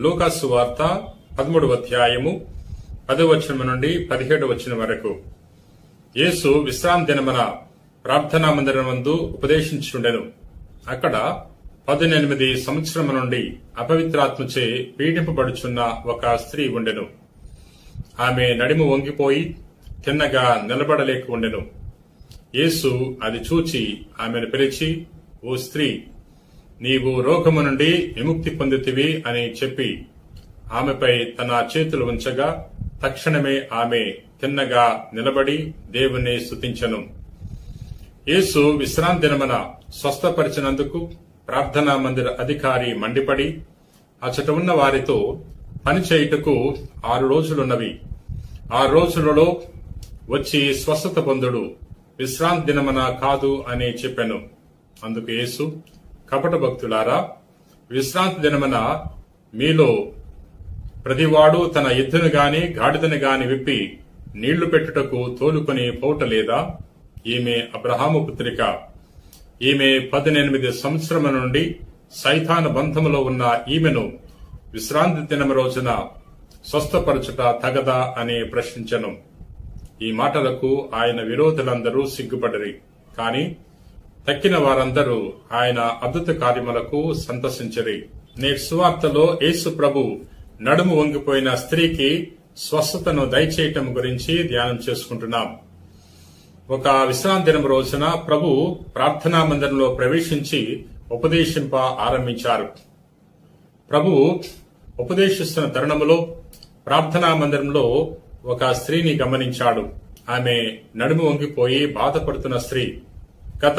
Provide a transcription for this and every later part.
లూకాసు వార్త పదమూడవ అధ్యాయము పదవచనం నుండి పదిహేడు వచనం వరకు. యేసు విశ్రాంతి దినమన ప్రార్థనా మందిరం మందిరమందు ఉపదేశించుండెను అక్కడ పదునెనిమిది సంవత్సరం నుండి అపవిత్రాత్మచే పీడింపబడుచున్న ఒక స్త్రీ ఉండెను. ఆమె నడిము వంగిపోయి తిన్నగా నిలబడలేక ఉండెను. యేసు అది చూచి ఆమెను పిలిచి ఓ స్త్రీ నీవు రోగము నుండి విముక్తి పొందితివి అని చెప్పి ఆమెపై తన చేతులు ఉంచగా తక్షణమే ఆమె తిన్నగా నిలబడి దేవుణ్ణి స్థుతించను యేసు విశ్రాంతి దినమన స్వస్థపరిచినందుకు ప్రార్థనా మందిర అధికారి మండిపడి అచట ఉన్న వారితో పనిచేయుటకు ఆరు రోజులున్నవి. ఆ రోజులలో వచ్చి స్వస్థత పొందుడు విశ్రాంతి దినమన కాదు అని చెప్పాను. అందుకు యేసు కపట భక్తులారా విశ్రాంతి దినమున మీలో ప్రతివాడు తన ఎద్దును గాని గాడిదను గాని విప్పి నీళ్ళు పెట్టుటకు తోలుకొని పోవటలేదా ఈమె అబ్రహాము పుత్రిక. ఈమె పదినెనిమిది సంవత్సరముల నుండి సైతాన బంధములో ఉన్న ఈమెను విశ్రాంతి దినము రోజున స్వస్థపరచుట తగదా అని ప్రశ్నించను. ఈ మాటలకు ఆయన విరోధులందరూ సిగ్గుపడరి. కానీ తక్కిన వారందరూ ఆయన అద్భుత కార్యములకు సంతసించరి నేటి సువార్తలో యేసు ప్రభు నడుము వంగిపోయిన స్త్రీకి స్వస్థతను దయచేయటం గురించి ధ్యానం చేసుకుంటున్నాం. ఒక విశ్రాంతి దినం రోజున ప్రభు ప్రార్థనా మందిరంలో ప్రవేశించి ఉపదేశింప ఆరంభించారు. ప్రభు ఉపదేశిస్తున్న తరుణములో ప్రార్థనా మందిరంలో ఒక స్త్రీని గమనించాడు. ఆమె నడుము వంగిపోయి బాధపడుతున్న స్త్రీ గత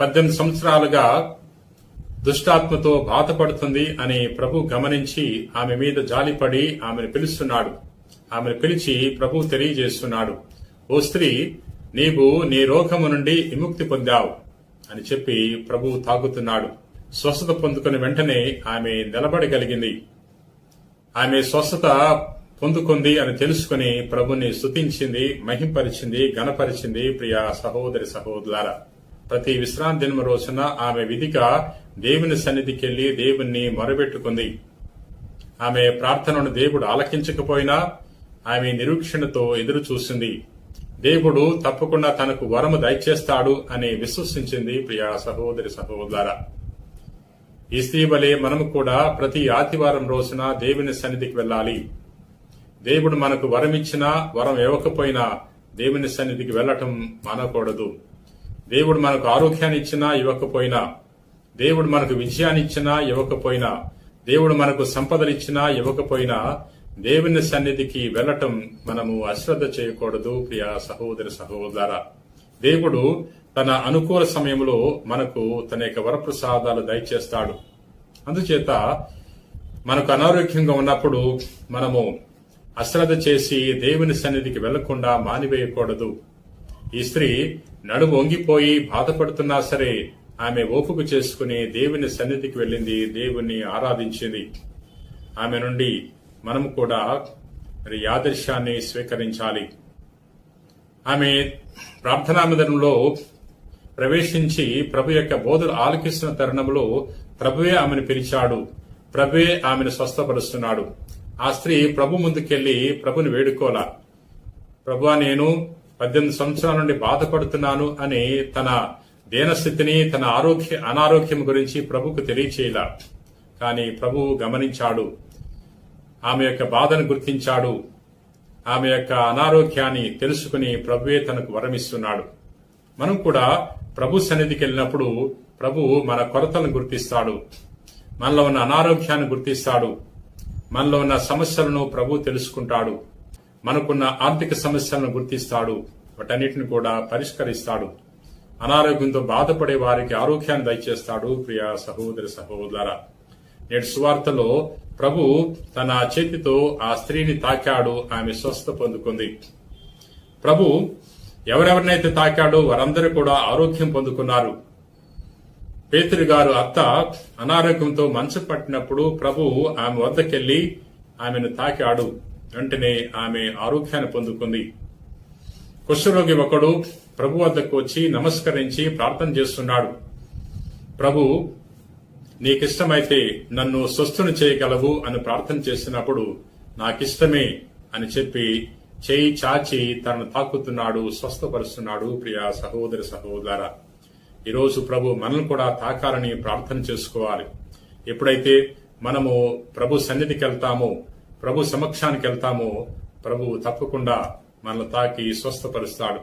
పద్దెనిమిది సంవత్సరాలుగా దుష్టాత్మతో బాధపడుతుంది అని ప్రభు గమనించి ఆమె మీద జాలిపడి ఆమెను పిలుస్తున్నాడు. ఆమెను పిలిచి ప్రభు తెలియజేస్తున్నాడు. ఓ స్త్రీ నీవు నీ రోగము నుండి విముక్తి పొందావు అని చెప్పి ప్రభు తాగుతున్నాడు. స్వస్థత పొందుకుని వెంటనే ఆమె నిలబడగలిగింది. ఆమె స్వస్థత పొందుకుంది అని తెలుసుకుని ప్రభుని స్తుతించింది మహింపరిచింది గణపరిచింది ప్రియ సహోదరి సహోదరులారా. ప్రతి విశ్రాంతి దినం రోజున ఆమె విధిగా దేవుని సన్నిధికి వెళ్ళి దేవుణ్ణి మొరబెట్టుకుంది. ఆమె ప్రార్థనను దేవుడు ఆలకించకపోయినా ఆమె నిరీక్షణతో ఎదురు చూసింది దేవుడు తప్పకుండా తనకు వరము దయచేస్తాడు అని విశ్వసించింది ప్రియా సహోదరి సహోదర ఈ స్త్రీ వలె మనము కూడా ప్రతి ఆదివారం రోజున దేవుని సన్నిధికి వెళ్ళాలి. దేవుడు మనకు వరం ఇచ్చినా వరం ఇవ్వకపోయినా దేవుని సన్నిధికి వెళ్ళటం మానకూడదు. దేవుడు మనకు ఆరోగ్యాన్ని ఇచ్చినా ఇవ్వకపోయినా దేవుడు మనకు విజయాన్ని ఇచ్చినా ఇవ్వకపోయినా దేవుడు మనకు సంపదలిచ్చినా ఇవ్వకపోయినా దేవుని సన్నిధికి వెళ్ళటం మనము అశ్రద్ధ చేయకూడదు ప్రియ సహోదరి సహోదర. దేవుడు తన అనుకూల సమయంలో మనకు తన యొక్క వరప్రసాదాలు దయచేస్తాడు. అందుచేత మనకు అనారోగ్యంగా ఉన్నప్పుడు మనము అశ్రద్ధ చేసి దేవుని సన్నిధికి వెళ్ళకుండా మానివేయకూడదు. ఈ స్త్రీ నడుము వంగిపోయి బాధపడుతున్నా సరే ఆమె ఓపుకు చేసుకుని దేవుని సన్నిధికి వెళ్ళింది దేవుణ్ణి ఆరాధించింది. ఆమె నుండి మనం కూడా మరి ఆదర్శాన్ని స్వీకరించాలి. ఆమె ప్రార్థనామందిరంలో ప్రవేశించి ప్రభు యొక్క బోధలు ఆలకిస్తున్న తరుణంలో ప్రభువే ఆమెను పిలిచాడు. ప్రభువే ఆమెను స్వస్థపరుస్తున్నాడు. ఆ స్త్రీ ప్రభు ముందుకెళ్ళి ప్రభుని వేడుకోలా. ప్రభువా నేను పద్దెనిమిది సంవత్సరాల నుండి బాధపడుతున్నాను అని తన దేనస్థితిని తన ఆరోగ్య అనారోగ్యం గురించి ప్రభుకు తెలియచేయలా. కానీ ప్రభువు గమనించాడు. ఆమె యొక్క బాధను గుర్తించాడు. ఆమె యొక్క అనారోగ్యాన్ని తెలుసుకుని ప్రభువే తనకు వరమిస్తున్నాడు. మనం కూడా ప్రభు సన్నిధికి వెళ్ళినప్పుడు ప్రభు మన కొరతలను గుర్తిస్తాడు. మనలో ఉన్న అనారోగ్యాన్ని గుర్తిస్తాడు. మనలో ఉన్న సమస్యలను ప్రభు తెలుసుకుంటాడు. మనకున్న ఆర్థిక సమస్యలను గుర్తిస్తాడు. వాటన్నిటిని కూడా పరిష్కరిస్తాడు. అనారోగ్యంతో బాధపడే వారికి ఆరోగ్యాన్ని దయచేస్తాడు ప్రియ సహోదరి సహోదర. నేటి సువార్తలో ప్రభు తన చేతితో ఆ స్త్రీని తాకాడు ఆమె స్వస్థ పొందుకుంది. ప్రభు ఎవరెవరినైతే తాకాడో వారందరూ కూడా ఆరోగ్యం పొందుకున్నారు. పేతురు గారు అత్త అనారోగ్యంతో మంచం పట్టినప్పుడు ప్రభు ఆమె వద్దకెళ్ళి ఆమెను తాకాడు. వెంటనే ఆమె ఆరోగ్యాన్ని పొందుకుంది. కుష్ఠరోగి ఒకడు ప్రభు వద్దకు వచ్చి నమస్కరించి ప్రార్థన చేస్తున్నాడు. ప్రభు నీకిష్టమైతే నన్ను స్వస్థుని చేయగలవు అని ప్రార్థన చేసినప్పుడు నాకిష్టమే అని చెప్పి చేయి చాచి తనను తాకుతున్నాడు స్వస్థపరుస్తున్నాడు. ప్రియా సహోదరి సహోదర ఈరోజు ప్రభు మనల్ని కూడా తాకాలని ప్రార్థన చేసుకోవాలి. ఎప్పుడైతే మనము ప్రభు సన్నిధికి వెళ్తామో ప్రభు సమక్షానికి వెళ్తామో ప్రభు తప్పకుండా మనల్ని తాకి స్వస్థపరుస్తాడు.